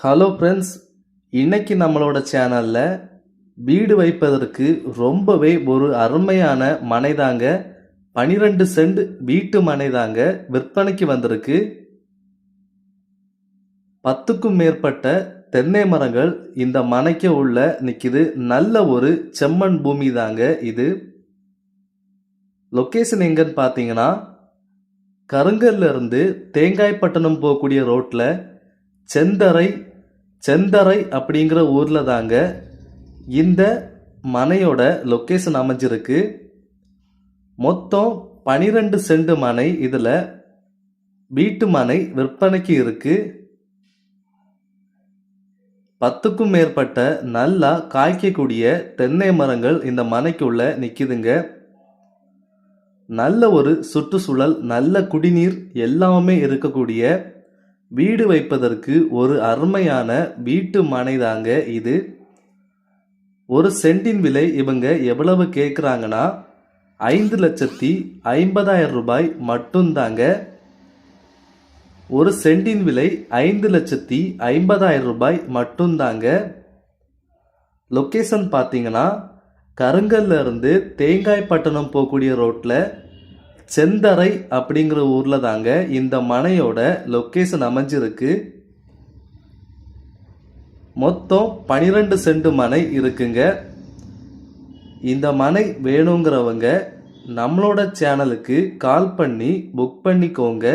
Hello friends இன்னைக்கு நம்மளோட சேனலில் வீடு வைப்பதற்கு ரொம்பவே ஒரு அருமையான மனை தாங்க பனிரெண்டு சென்ட் வீட்டு மனை தாங்க விற்பனைக்கு வந்திருக்கு. பத்துக்கும் மேற்பட்ட தென்னை மரங்கள் இந்த மனைக்கு உள்ள நிற்கிது நல்ல ஒரு செம்மண் பூமி தாங்க இது. லொக்கேஷன் எங்கன்னு பார்த்தீங்கன்னா கருங்கல்லிருந்து தேங்காய்பட்டணம் போகக்கூடிய ரோட்டில் செந்தரை செந்தரை அப்படிங்கிற ஊரில் தாங்க இந்த மனையோட லொக்கேஷன் அமைஞ்சிருக்கு. மொத்தம் பனிரெண்டு செண்டு மனை இதில் வீட்டு மனை விற்பனைக்கு இருக்குது பத்துக்கும் மேற்பட்ட நல்லா காய்க்கக்கூடிய தென்னை மரங்கள் இந்த மனைக்குள்ள நிற்கிதுங்க நல்ல ஒரு சுற்றுச்சூழல் நல்ல குடிநீர் எல்லாமே இருக்கக்கூடிய வீடு வைப்பதற்கு ஒரு அருமையான வீட்டு மனை தாங்க இது. ஒரு சென்டின் விலை இவங்க எவ்வளவு கேட்குறாங்கன்னா ஐந்து லட்சத்தி ஐம்பதாயிரம் ரூபாய் மட்டும்தாங்க ஒரு சென்டின் விலை ஐந்து லட்சத்தி ஐம்பதாயிரம் ரூபாய் மட்டும்தாங்க லொக்கேஷன் பார்த்தீங்கன்னா கருங்கல்ல இருந்து தேங்காய்பட்டணம் போகக்கூடிய ரோட்டில் செந்தரை அப்படிங்கிற ஊரில் தாங்க இந்த மனையோட லொக்கேஷன் அமைஞ்சிருக்கு. மொத்தம் பனிரெண்டு சென்ட் மனை இருக்குங்க. இந்த மனை வேணுங்கிறவங்க நம்மளோட சேனலுக்கு கால் பண்ணி புக் பண்ணிக்கோங்க.